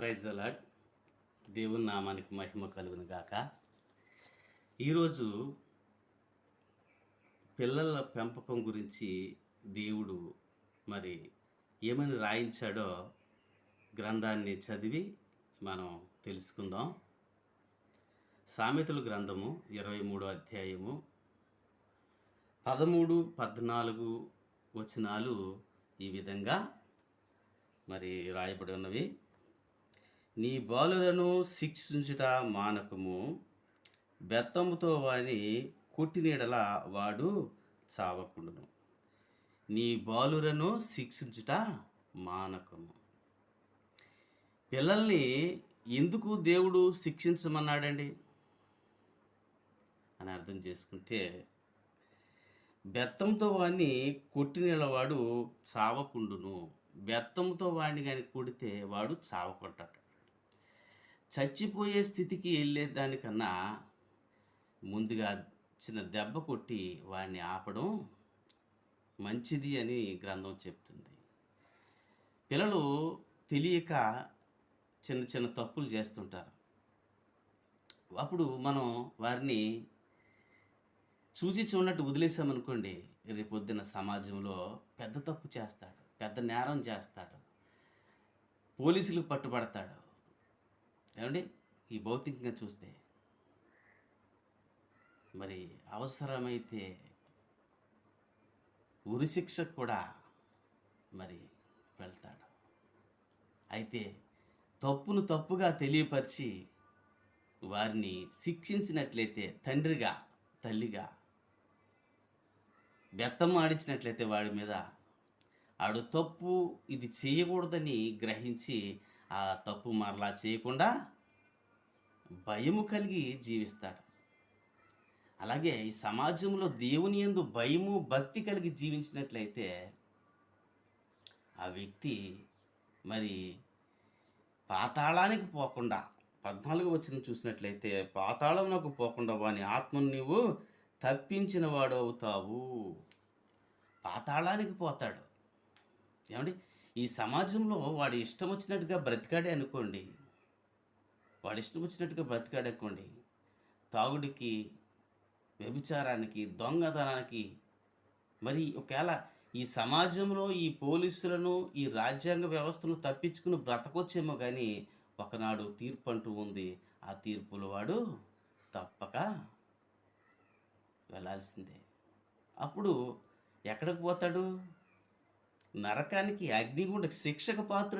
Praise the Lord దేవుని నామానికి మహిమ కలుగును గాక. ఈరోజు పిల్లల పెంపకం గురించి దేవుడు మరి ఏమని రాయించాడో గ్రంథాన్ని చదివి మనం తెలుసుకుందాం. సామెతలు గ్రంథము ఇరవై మూడో అధ్యాయము పదమూడు పద్నాలుగు వచనాలు ఈ విధంగా మరి రాయబడి ఉన్నవి. నీ బాలులను శిక్షించుట మానకము. బెత్తముతో వాని కొట్టినీడల వాడు చావకుండును. నీ బాలులను శిక్షించుట మానకము. పిల్లల్ని ఎందుకు దేవుడు శిక్షించమన్నాడండి? అని అర్థం చేసుకుంటే బెత్తంతో వాడిని కొట్టినీళ్ళవాడు చావకుండును. బెత్తంతో వాడిని కానీ కొడితే వాడు చావకుంటాడు. చచ్చిపోయే స్థితికి వెళ్ళే దానికన్నా ముందుగా చిన్న దెబ్బ కొట్టి వాడిని ఆపడం మంచిది అని గ్రంథం చెప్తుంది. పిల్లలు తెలియక చిన్న చిన్న తప్పులు చేస్తుంటారు. అప్పుడు మనం వారిని చూసి చూడనట్టు వదిలేసామనుకోండి రేపొద్దున సమాజంలో పెద్ద తప్పు చేస్తాడు పెద్ద నేరం చేస్తాడు పోలీసులు పట్టుబడతాడు ఏమండి? ఈ భౌతికంగా చూస్తే మరి అవసరమైతే ఉరిశిక్షకు కూడా మరి వెళ్తాడు. అయితే తప్పును తప్పుగా తెలియపరిచి వారిని శిక్షించినట్లయితే తండ్రిగా తల్లిగా బెత్తం ఆడించినట్లయితే వాడి మీద ఆడు తప్పు ఇది చేయకూడదని గ్రహించి ఆ తప్పు మరలా చేయకుండా భయము కలిగి జీవిస్తాడు. అలాగే ఈ సమాజంలో దేవుని యందు భయము భక్తి కలిగి జీవించినట్లయితే ఆ వ్యక్తి మరి పాతాళానికి పోకుండా పద్నాలుగు వచ్చిన చూసినట్లయితే పాతాళంలోకి పోకుండా వాని ఆత్మను నీవు తప్పించిన వాడు అవుతావు పాతాళానికి పోతాడు. ఏమండి? ఈ సమాజంలో వాడు ఇష్టం వచ్చినట్టుగా బ్రతికాడే అనుకోండి వాడు ఇష్టం వచ్చినట్టుగా బ్రతికాడనుకోండి తాగుడికి వ్యభిచారానికి దొంగతనానికి మరి ఒకవేళ ఈ సమాజంలో ఈ పోలీసులను ఈ రాజ్యాంగ వ్యవస్థను తప్పించుకుని బ్రతకొచ్చేమో కానీ ఒకనాడు తీర్పు అంటూ ఉంది. ఆ తీర్పులో వాడు తప్పక వెళ్ళాల్సిందే అప్పుడు ఎక్కడికి పోతాడు? నరకానికి అగ్నిగుండ శిక్షకు పాత్ర